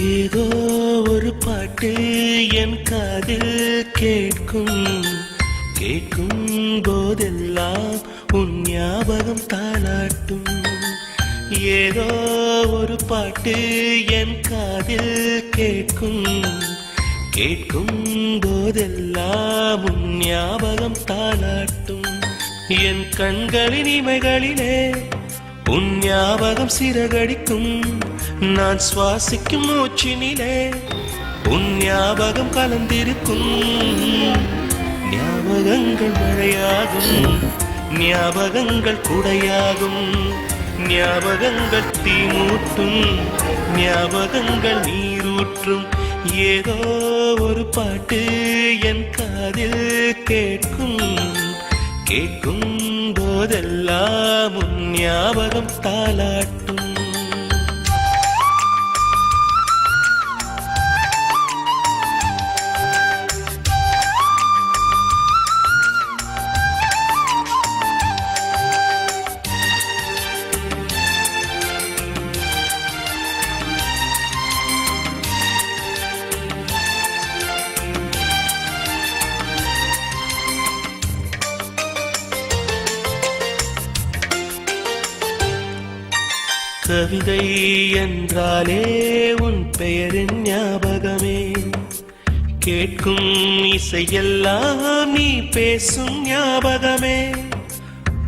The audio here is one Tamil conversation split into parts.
ஏதோ ஒரு பாட்டு என் காதில் கேட்கும். கேட்கும் போதெல்லாம் உன் ஞாபகம் தாளாட்டும். ஏதோ ஒரு பாட்டு என் காதில் கேட்கும். கேட்கும் போதெல்லாம் உன் ஞாபகம் தாளாட்டும். என் கண்களின் இமைகளிலே உன் ஞாபகம் சிறகடிக்கும். நான் சுவாசிக்கும் மூச்சினிலே உன் ஞாபகம் கலந்திருக்கும். ஞாபகங்கள் மழையாகும் ஞாபகங்கள் குடையாகும். ஞாபகங்கள் தீமூட்டும். ஞாபகங்கள் நீரூற்றும். ஏதோ ஒரு பாட்டு என் காதில் கேட்கும். கேட்கும் போதெல்லாம் ஞாபகம் தாளாட்டும். கவிதை என்றாலே உன் பெயரின் ஞாபகமே. கேட்கும் இசையெல்லாம் நீ பேசும் ஞாபகமே.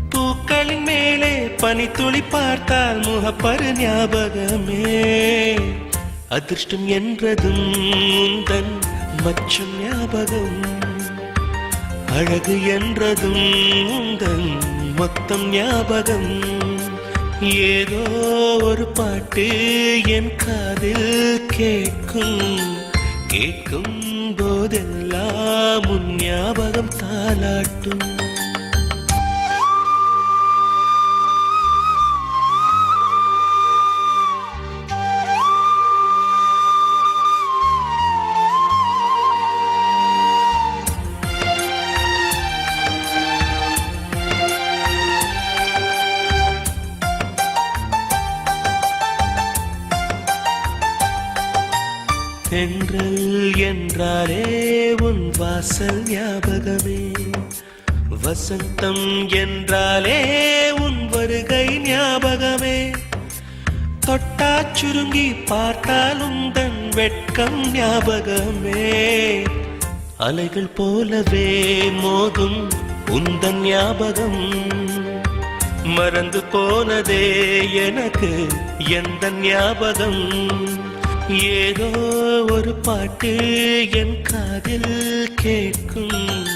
பூக்களின் மேலே பனித்துளி பார்த்தால் முகப்பரு ஞாபகமே. அதிர்ஷ்டம் என்றதும் தன் மச்சம் ஞாபகம். அழகு என்றதும் உந்தன் மொத்தம் ஞாபகம். ஏதோ ஒரு பாட்டு என் காதில் கேட்கும். கேட்கும் போதெல்லாம் உன் ஞாபகம் தாளாட்டும் தென்றல் என்றாலே உன் வாசல் ஞாபகமே. வசந்தம் என்றாலே உன் வருகை ஞாபகமே. தொட்டா சுருங்கி பார்த்தாலும் தன் வெட்கம் ஞாபகமே. அலைகள் போலவே மோதும் உந்தன் ஞாபகம். மறந்து போனதே எனக்கு எந்த ஞாபகம்? ஏதோ ஒரு பாட்டு என் காதில் கேட்கும்.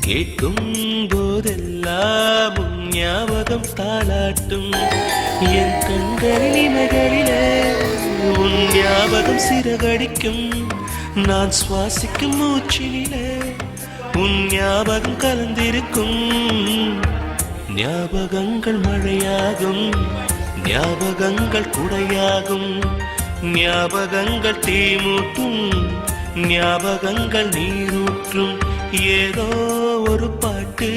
கேட்கும் போதெல்லாம் ஞாபகம் தாளாட்டும். என் கண்களின் இமைகளிலே உன் ஞாபகம் சிறகடிக்கும். நான் சுவாசிக்கும் மூச்சினிலே உன் ஞாபகம் கலந்திருக்கும். ஞாபகங்கள் மழையாகும் ஞாபகங்கள் குடையாகும். ஞாபகங்கள் தீமூட்டும் ஞாபகங்கள் நீரூற்றும். ஏதோ ஒரு பாட்டு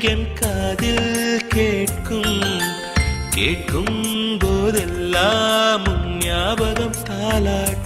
என் காதில் கேட்கும். கேட்கும் போதெல்லாம் ஞாபகம் தாளாட்டும்